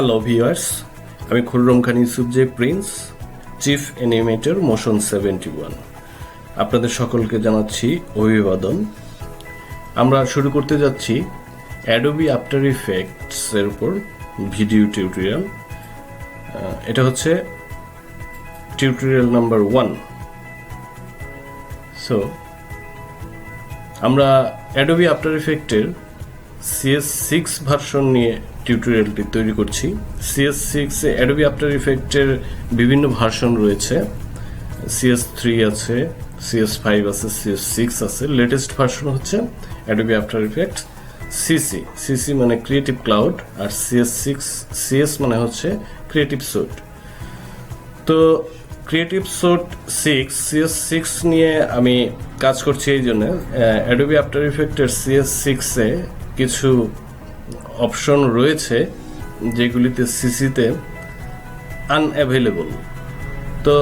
Hello viewers আমি Khurram Khan Yousafzai Prince, chief animator motion seventy one. আপনাদের সকলকে জানাচ্ছি অভিবাদন। আমরা শুরু করতে যাচ্ছি অ্যাডোবি আফটার ইফেক্টস এর উপর ভিডিও টিউটোরিয়াল। এটা হচ্ছে টিউটোরিয়াল নাম্বার ওয়ান। সো আমরা অ্যাডোবি আফটার ইফেক্টের সিএস সিক্স ভার্সন নিয়ে টিউটোরিয়ালটি তৈরি করছি। সিএস সিক্স অ্যাডোবি আফটার ইফেক্টের বিভিন্ন ভার্সন রয়েছে। সিএস থ্রি আছে সিএস ফাইভ আছে সিএস সিক্স আছে। লেটেস্ট ভার্সন হচ্ছে Adobe after effect CC CC মানে ক্রিয়েটিভ ক্লাউড আর সিএস সিক্স সিএস মানে হচ্ছে ক্রিয়েটিভ সুট তো creative suite six CS six নিয়ে আমি কাজ করছি এই জন্য। অ্যাডোবি আফটার ইফেক্টের সিএস সিক্সে কিছু অপশন রয়েছে যেগুলিতে সিসিতে আনঅ্যাভেলেবল তো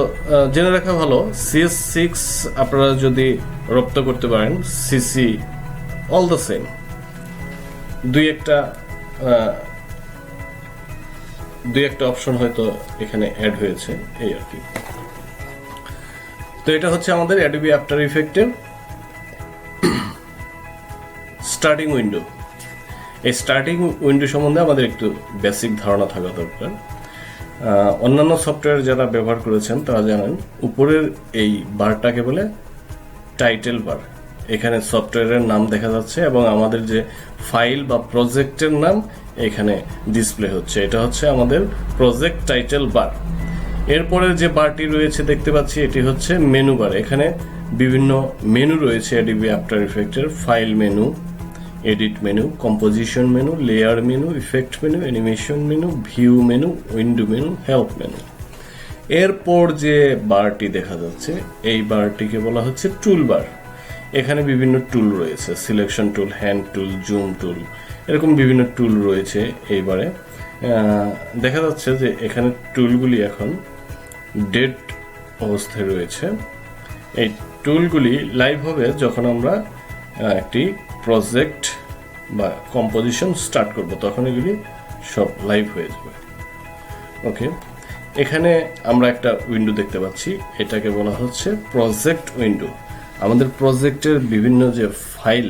জেনে রাখা ভালো সিএস সিক্স আপনারা যদি রপ্ত করতে পারেন সিসি অল দ্য সেম দুই একটা দুই একটা অপশন হয়তো এখানে অ্যাড হয়েছে, এই আর কি। তো এটা হচ্ছে আমাদের অ্যাডোবি আফটার ইফেক্টের স্টার্টিং উইন্ডো এই স্টার্টিং উইন্ডো সম্বন্ধে আমাদের একটু বেসিক ধারণা থাকা দরকার। অন্যান্য সফটওয়্যার যারা ব্যবহার করেছেন তারা জানেন, উপরের এই বারটাকে বলে টাইটেল বার এখানে সফটওয়্যারের নাম দেখা যাচ্ছে এবং আমাদের যে ফাইল বা প্রজেক্টের নাম এখানে ডিসপ্লে হচ্ছে। এটা হচ্ছে আমাদের প্রজেক্ট টাইটেল বার এরপরে যে বারটি রয়েছে দেখতে পাচ্ছি, এটি হচ্ছে মেনু বার এখানে বিভিন্ন মেনু রয়েছে Adobe after ইফেক্টের file menu edit menu composition menu layer menu effect menu animation menu view menu window menu help menu এরপর যে বারটি দেখা যাচ্ছে, এই বারটিকে বলা হচ্ছে টুল বার এখানে বিভিন্ন টুল রয়েছে selection tool hand tool zoom tool এরকম বিভিন্ন টুল রয়েছে এইবারে। দেখা যাচ্ছে যে এখানে টুলগুলি এখন ডেড অবস্থায় রয়েছে। এই টুলগুলি লাইভ হবে যখন আমরা একটি প্রজেক্ট বা কম্পোজিশন স্টার্ট করব তখন এগুলি সব লাইভ হয়ে যাবে। ওকে এখানে আমরা একটা উইন্ডো দেখতে পাচ্ছি, এটাকে বলা হচ্ছে প্রজেক্ট উইন্ডো আমাদের প্রজেক্টের বিভিন্ন যে ফাইল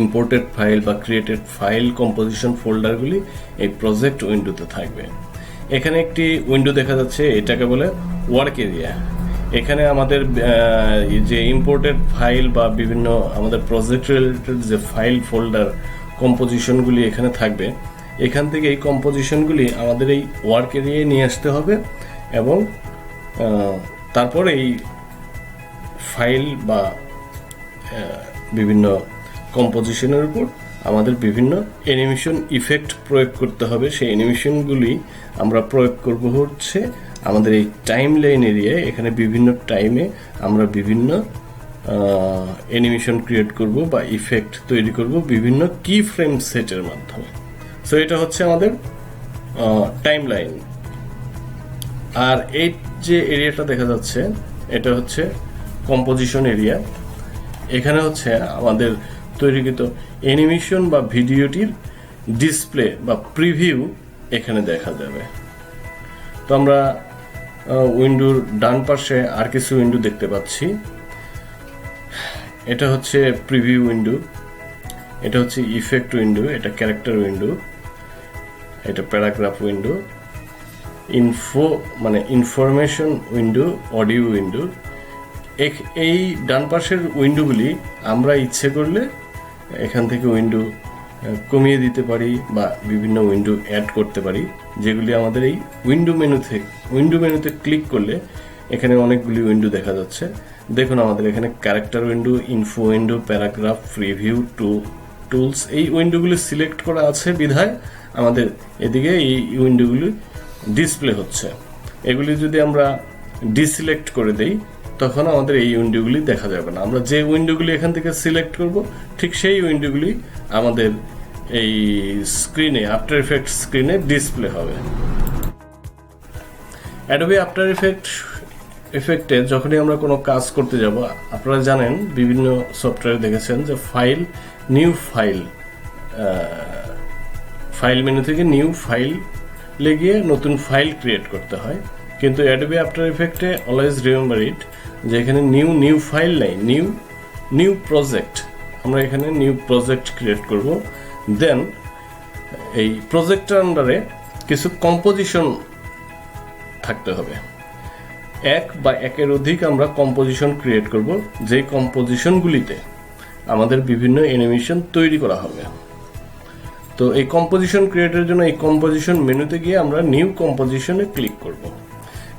ইম্পোর্টেড ফাইল বা ক্রিয়েটেড ফাইল কম্পোজিশন ফোল্ডারগুলি এই প্রজেক্ট উইন্ডোতে থাকবে। এখানে একটি উইন্ডো দেখা যাচ্ছে, এটাকে বলে ওয়ার্ক এরিয়া এখানে আমাদের যে ইম্পোর্টেড ফাইল বা বিভিন্ন আমাদের প্রজেক্ট রিলেটেড যে ফাইল ফোল্ডার কম্পোজিশনগুলি এখানে থাকবে, এখান থেকে এই কম্পোজিশনগুলি আমাদের এই ওয়ার্ক এরিয়ায় নিয়ে আসতে হবে এবং তারপর এই ফাইল বা বিভিন্ন কম্পোজিশনের উপর আমাদের বিভিন্ন অ্যানিমেশন ইফেক্ট প্রয়োগ করতে হবে। সেই অ্যানিমেশনগুলি আমরা প্রয়োগ করব হচ্ছে আমাদের এই টাইম লাইন এরিয়ায় এখানে বিভিন্ন টাইমে আমরা বিভিন্ন অ্যানিমেশন ক্রিয়েট করব বা ইফেক্ট তৈরি করব বিভিন্ন কি ফ্রেম সেটের মাধ্যমে। সো এটা হচ্ছে আমাদের টাইম লাইন আর এই যে এরিয়াটা দেখা যাচ্ছে, এটা হচ্ছে কম্পোজিশন এরিয়া এখানে হচ্ছে আমাদের তৈরিকৃত অ্যানিমেশন বা ভিডিওটির ডিসপ্লে বা প্রিভিউ এখানে দেখা যাবে। তো আমরা উইন্ডোর ডান পাশে আর কিছু উইন্ডো দেখতে পাচ্ছি। এটা হচ্ছে প্রিভিউ উইন্ডো। এটা হচ্ছে ইফেক্ট উইন্ডো, এটা ক্যারেক্টার উইন্ডো, এটা প্যারাগ্রাফ উইন্ডো, ইনফো মানে ইনফরমেশন উইন্ডো, অডিও উইন্ডো। এই ডান পাশের উইন্ডোগুলি আমরা ইচ্ছে করলে এখান থেকে উইন্ডো কমিয়ে দিতে পারি বা বিভিন্ন উইন্ডো অ্যাড করতে পারি, যেগুলি আমাদের এই উইন্ডো মেনু থেকে উইন্ডো মেনুতে ক্লিক করলে এখানে অনেকগুলি উইন্ডো দেখা যাচ্ছে। দেখুন আমাদের এখানে character window info window paragraph review to tools এই উইন্ডোগুলি সিলেক্ট করা আছে বিধায় আমাদের এদিকে এই উইন্ডোগুলি ডিসপ্লে হচ্ছে। এগুলি যদি আমরা ডিসিলেক্ট করে দেই, তখন আমাদের এই উইন্ডোগুলি দেখা যাবে না। আমরা যে উইন্ডোগুলি এখান থেকে সিলেক্ট করব, ঠিক সেই উইন্ডোগুলি আমাদের এই স্ক্রিনে আফটার ইফেক্ট স্ক্রিনে ডিসপ্লে হবে। অ্যাডোবি আফটার ইফেক্ট এফেক্টে যখনই আমরা কোনো কাজ করতে যাব, আপনারা জানেন, বিভিন্ন সফটওয়্যার দেখেছেন যে file new file file menu থেকে নিউ ফাইল গিয়ে নতুন ফাইল ক্রিয়েট করতে হয়। কিন্তু অ্যাডোবি আফটার ইফেক্টে অলওয়েজ রিমেম্বার ইট যে এখানে নিউ নিউ ফাইল নাই নিউ নিউ প্রজেক্ট আমরা এখানে নিউ প্রজেক্ট ক্রিয়েট করব। দেন এই প্রজেক্টের আন্ডারে কিছু কম্পোজিশন থাকতে হবে। এক বা একের অধিক আমরা কম্পোজিশন ক্রিয়েট করব যেই কম্পোজিশনগুলিতে আমাদের বিভিন্ন অ্যানিমেশন তৈরি করা হবে। তো এই কম্পোজিশন ক্রিয়েটের জন্য এই কম্পোজিশন মেনুতে গিয়ে আমরা নিউ কম্পোজিশনে ক্লিক করব।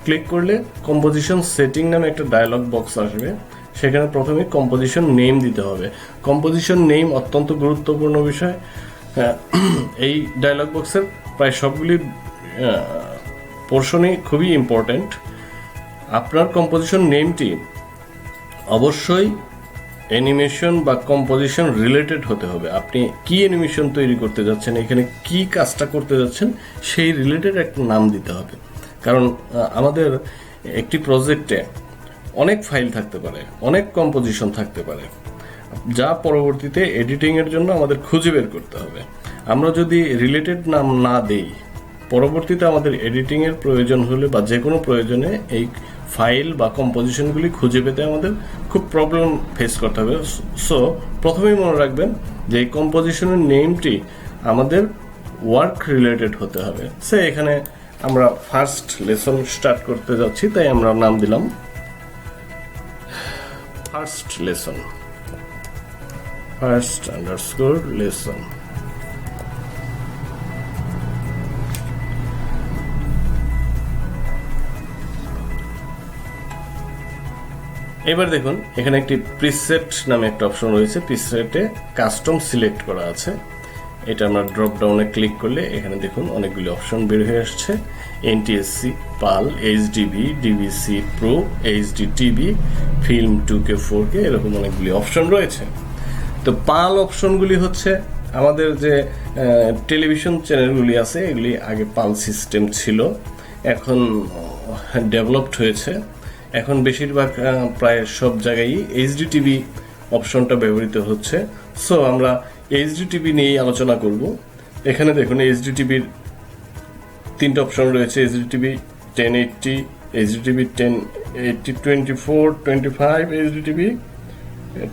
ক্লিক করলে কম্পোজিশন সেটিং নামে একটা ডায়লগ বক্স আসবে। সেখানে প্রথমে কম্পোজিশন নেম দিতে হবে। কম্পোজিশন নেম অত্যন্ত গুরুত্বপূর্ণ বিষয়। এই ডায়লগ বক্সের প্রায় সবগুলি পোর্শনই খুবই ইম্পর্ট্যান্ট আপনার কম্পোজিশন নেমটি অবশ্যই অ্যানিমেশন বা কম্পোজিশন রিলেটেড হতে হবে। আপনি কি অ্যানিমেশন তৈরি করতে যাচ্ছেন, এখানে কি কাজটা করতে যাচ্ছেন, সেই রিলেটেড একটা নাম দিতে হবে। কারণ আমাদের একটি প্রজেক্টে অনেক ফাইল থাকতে পারে, অনেক কম্পোজিশন থাকতে পারে। যা পরবর্তীতে এডিটিং এর জন্য আমাদের খুঁজে বের করতে হবে। আমরা যদি রিলেটেড নাম না দেই, পরবর্তীতে আমাদের এডিটিং এর প্রয়োজন হলে বা যে কোনো প্রয়োজনে এই ফাইল বা কম্পোজিশনগুলি খুঁজে পেতে আমাদের খুব প্রবলেম ফেস করতে হবে। সো প্রথমেই মনে রাখবেন যে এই কম্পোজিশনের নেমটি আমাদের ওয়ার্ক রিলেটেড হতে হবে। সে এখানে আমরা ফার্স্ট লেসন স্টার্ট করতে যাচ্ছি, তাই আমরা নাম দিলাম first lesson first underscore lesson এবার দেখুন, এখানে একটি প্রিসেট নামে একটা অপশন রয়েছে। প্রিসেটে কাস্টম সিলেক্ট করা আছে। এটা আমরা ড্রপ ডাউনে ক্লিক করলে এখানে দেখুন অনেকগুলি অপশন বের হয়ে আসছে। NTSC PAL HDV DVC pro HD TV film two K four K এরকম অনেকগুলি অপশন রয়েছে। তো পাল অপশনগুলি হচ্ছে আমাদের যে টেলিভিশন চ্যানেলগুলি আছে, এগুলি আগে পাল সিস্টেম ছিল, এখন ডেভেলপড হয়েছে। এখন বেশিরভাগ প্রায় সব জায়গায় এইচডি টিভি অপশনটা ব্যবহৃত হচ্ছে। সো আমরা এইচডি টিভি নিয়েই আলোচনা করব। এখানে দেখুন এইচডি টিভির তিনটে অপশন রয়েছে। HD TV ten eighty HD TV ten eighty, twenty four, twenty five HD TV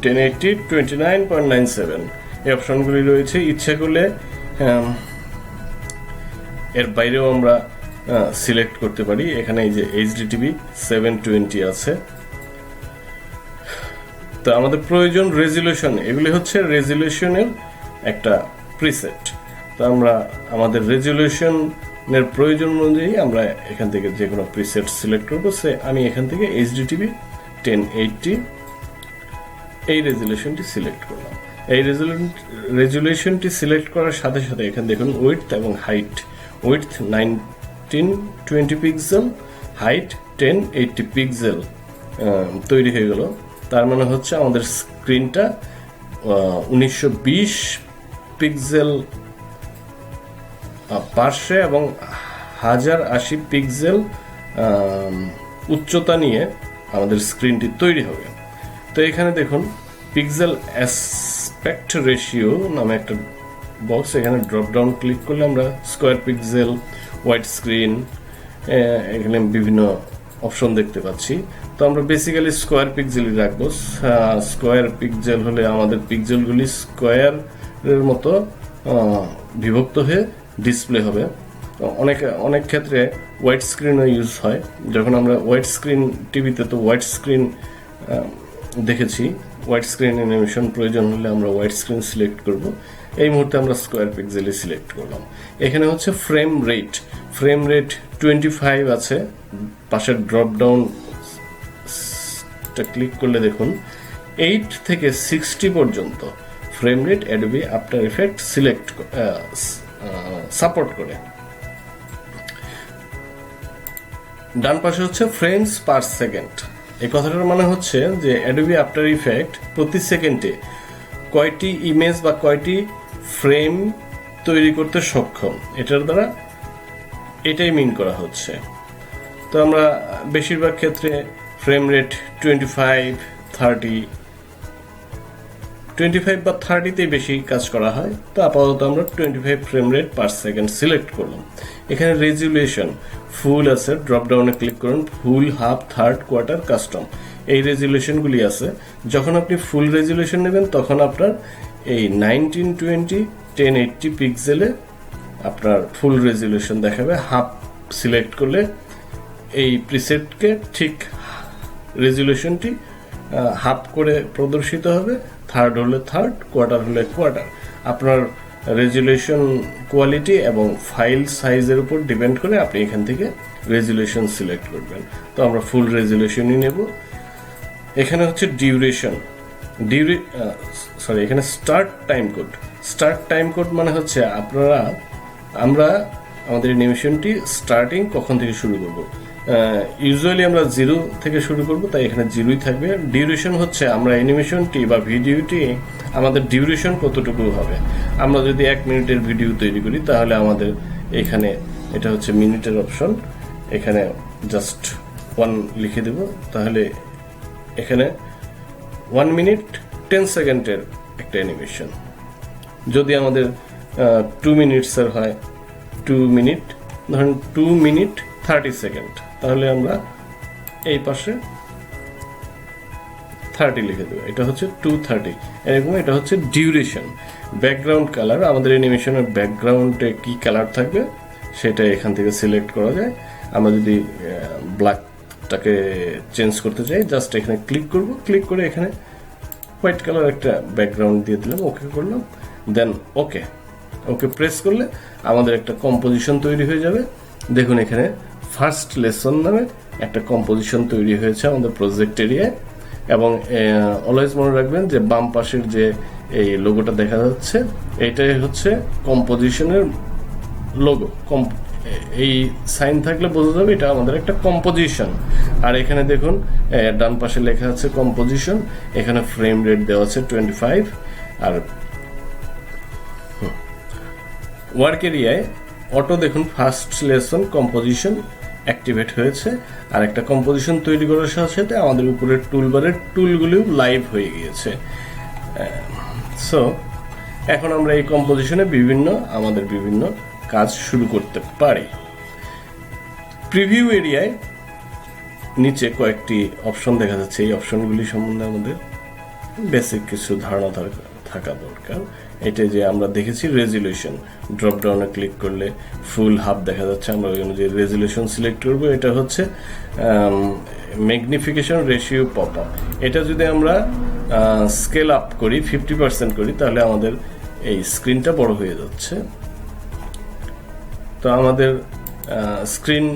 ten eighty, twenty nine point nine seven. এই অপশনগুলি রয়েছে। ইচ্ছা করলে এর বাইরেও আমরা সিলেক্ট করতে পারি। এখানে এই যে এইচডি টিভি সেভেন টোয়েন্টি আছে। তো আমাদের প্রয়োজন রেজুলেশন এগুলি হচ্ছে রেজুলেশনের একটা প্রিসেট তো আমরা আমাদের রেজুলেশনের প্রয়োজন অনুযায়ী আমরা এখান থেকে যে কোনো প্রিসেট সিলেক্ট করব। সে আমি এখান থেকে এইচডি টিভি টেন এইটটি এই রেজুলেশনটি সিলেক্ট করলাম। এই রেজুলেশনটি সিলেক্ট করার সাথে সাথে এখানে দেখুন উইথ এবং height width nineteen twenty pixel height ten eighty pixel তৈরি হয়ে গেল। তার মানে হচ্ছে আমাদের স্ক্রিনটা উনিশশো বিশ পিক্সেল পার্শ্বে এবং হাজার আশি পিক্সেল উচ্চতা নিয়ে আমাদের স্ক্রিনটি তৈরি হবে। তো এখানে দেখুন, পিক্সেল অ্যাসপেক্ট রেশিও নামে একটা বক্স, এখানে ড্রপ ডাউন ক্লিক করলে আমরা স্কোয়ার পিক্সেল, হোয়াইট স্ক্রিন এখানে বিভিন্ন অপশন দেখতে পাচ্ছি। তো আমরা বেসিক্যালি স্কোয়ার পিক্সেলই রাখব। স্কোয়ার পিক্সেল হলে আমাদের পিক্সেলগুলি স্কোয়ারের মতো বিভক্ত হয়ে ডিসপ্লে হবে। অনেক অনেক ক্ষেত্রে হোয়াইট স্ক্রিনও ইউজ হয়। যখন আমরা হোয়াইট স্ক্রিন টিভিতে তো হোয়াইট স্ক্রিন দেখেছি হোয়াইট স্ক্রিন অ্যানিমেশন প্রয়োজন হলে আমরা হোয়াইট স্ক্রিন সিলেক্ট করব। এই মুহূর্তে আমরা স্কোয়ার পিক্সেলে সিলেক্ট করলাম। এখানে হচ্ছে frame rate frame rate twenty five আছে। পাশের ড্রপ ডাউন ক্লিক করলে দেখুন এইট থেকে সিক্সটি পর্যন্ত frame rate Adobe After Effect select support করে। ডান পাশে হচ্ছে ফ্রেমস পার সেকেন্ড এই কথাটার মানে হচ্ছে যে অ্যাডোবি আফটার ইফেক্ট প্রতি সেকেন্ডে কয়টি ইমেজ বা কয়টি ফ্রেম তৈরি করতে সক্ষম? এটার দ্বারা এটাই মিন করা হচ্ছে। তো আমরা বেশিরভাগ ক্ষেত্রে frame rate twenty five thirty twenty five বা থার্টিতেই বেশি কাজ করা হয়। তো আপাতত আমরা twenty five frame rate per second select করলাম। এখানে রেজুলেশন ফুল আছে ড্রপ ডাউনে ক্লিক করুন full half third quarter custom এই রেজুলেশনগুলি আছে। যখন আপনি ফুল রেজুলেশন নেবেন, তখন আপনার এই নাইনটিন টোয়েন্টি টেন এইটটি পিক্সেলে আপনার ফুল রেজুলেশন দেখাবে। হাফ সিলেক্ট করলে এই প্রিসেটকে ঠিক রেজুলেশনটি হাফ করে প্রদর্শিত হবে থার্ড হলে থার্ড কোয়ার্টার হলে কোয়ার্টার আপনার রেজুলেশন কোয়ালিটি এবং ফাইল সাইজের উপর ডিপেন্ড করে আপনি এখান থেকে রেজুলেশন সিলেক্ট করবেন। তো আমরা ফুল রেজুলেশনই নেব। এখানে হচ্ছে ডিউরেশন ডিউরে সরি এখানে start time code start time code মানে হচ্ছে আপনারা, আমরা আমাদের অ্যানিমেশনটি স্টার্টিং কখন থেকে শুরু করব? ইউজুয়ালি আমরা জিরো থেকে শুরু করব, তাই এখানে জিরোই থাকবে। ডিউরেশন হচ্ছে আমরা অ্যানিমেশনটি বা ভিডিওটি আমাদের ডিউরেশন কতটুকু হবে? আমরা যদি এক মিনিটের ভিডিও তৈরি করি, তাহলে আমাদের এখানে এটা হচ্ছে মিনিটের অপশন এখানে জাস্ট ওয়ান লিখে দেব। তাহলে এখানে ওয়ান মিনিট টেন সেকেন্ডের একটা অ্যানিমেশন যদি আমাদের টু মিনিটসের হয় টু মিনিট ধরেন টু মিনিট থার্টি সেকেন্ড তাহলে আমরা এই পাশে থার্টি লিখে দেবো। এটা হচ্ছে টু থার্টি এরকম এটা হচ্ছে ডিউরেশন ব্যাকগ্রাউন্ড কালার আমাদের অ্যানিমেশনের ব্যাকগ্রাউন্ডে কি কালার থাকবে, সেটা এখান থেকে সিলেক্ট করা যায়। আমরা যদি ব্ল্যাকটাকে চেঞ্জ করতে চাই জাস্ট এখানে ক্লিক করব। ক্লিক করে এখানে হোয়াইট কালার একটা ব্যাকগ্রাউন্ড দিয়ে দিলাম ওকে করলাম। দেন ওকে ওকে প্রেস করলে আমাদের একটা কম্পোজিশন তৈরি হয়ে যাবে। দেখুন এখানে ফার্স্ট লেসন নামে একটা কম্পোজিশন তৈরি হয়েছে আমাদের প্রজেক্ট এরিয়ায়। এবং অলওয়েজ মনে রাখবেন যে বাম পাশের যে এই লোগোটা দেখা যাচ্ছে এটাই হচ্ছে কম্পোজিশনের লোগো। কম এই সাইন থাকলে বোঝা যাবে এটা আমাদের একটা কম্পোজিশন। আর এখানে দেখুন ডান পাশে লেখা আছে কম্পোজিশন, এখানে ফ্রেম রেট দেওয়া আছে টোয়েন্টি ফাইভ। আর ওয়ার্ক এরিয়ায় অটো দেখুন, ফার্স্ট লেসন কম্পোজিশন। অ্যাক্টিভেট হয়েছে। আর একটা কম্পোজিশন তৈরি করার সাথে সাথে আমাদের উপরের টুলবারের টুলগুলিও লাইভ হয়ে গিয়েছে। সো এখন আমরা এই কম্পোজিশনে বিভিন্ন, আমাদের বিভিন্ন কাজ শুরু করতে পারি। প্রিভিউ এরিয়ায় নিচে কয়েকটি অপশন দেখা যাচ্ছে। এই অপশনগুলি সম্বন্ধে আমাদের বেসিক কিছু ধারণা থাকা- থাকা দরকার। এটা যে আমরা দেখেছি রেজুলেশন ড্রপ ডাউনে ক্লিক করলে ফুল হাফ দেখা যাচ্ছে। আমরা ওই অনুযায়ী রেজুলেশন সিলেক্ট করব। এটা হচ্ছে ম্যাগনিফিকেশন রেশিও পপ আপ এটা যদি আমরা স্কেল আপ করি ফিফটি পার্সেন্ট করি, তাহলে আমাদের এই স্ক্রিনটা বড় হয়ে যাচ্ছে। তো আমাদের স্ক্রিন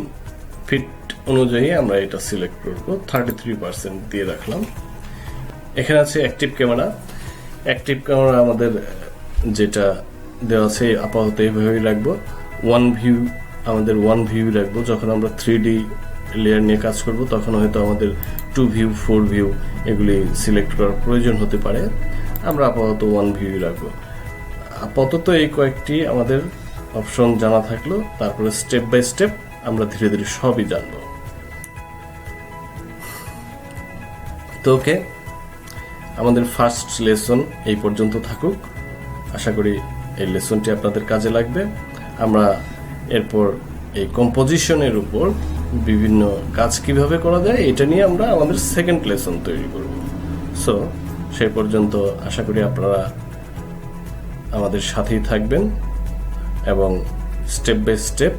ফিট অনুযায়ী আমরা এটা সিলেক্ট করব। থার্টি থ্রি পার্সেন্ট দিয়ে রাখলাম। এখানে আছে অ্যাক্টিভ ক্যামেরা অ্যাক্টিভ ক্যামেরা আমাদের, যেটা দেওয়া আছে, আপাতত এইভাবেই রাখব। ওয়ান ভিউ আমাদের ওয়ান ভিউ রাখব। যখন আমরা থ্রি ডি লেয়ার নিয়ে কাজ করব, তখন হয়তো আমাদের টু ভিউ ফোর ভিউ এগুলি সিলেক্ট করার প্রয়োজন হতে পারে। আমরা আপাতত ওয়ান ভিউ রাখব। আপাতত এই কয়েকটি আমাদের অপশন জানা থাকল। তারপরে স্টেপ বাই স্টেপ আমরা ধীরে ধীরে সবই জানব। তো ওকে আমাদের ফার্স্ট লেসন এই পর্যন্ত থাকুক। আশা করি এই লেসনটি আপনাদের কাজে লাগবে। আমরা এরপর এই কম্পোজিশনের উপর বিভিন্ন কাজ কীভাবে করা যায়, এটা নিয়ে আমরা আমাদের সেকেন্ড লেসন তৈরি করব। সো সেই পর্যন্ত আশা করি আপনারা আমাদের সাথেই থাকবেন এবং স্টেপ বাই স্টেপ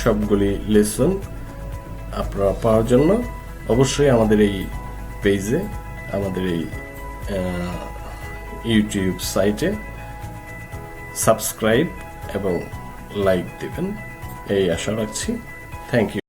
সবগুলি লেসন আপনারা পাওয়ার জন্য অবশ্যই আমাদের এই পেজে আমাদের এই ইউটিউব সাইটে সাবস্ক্রাইব এবং লাইক দেবেন। এই আশা রাখছি। Thank you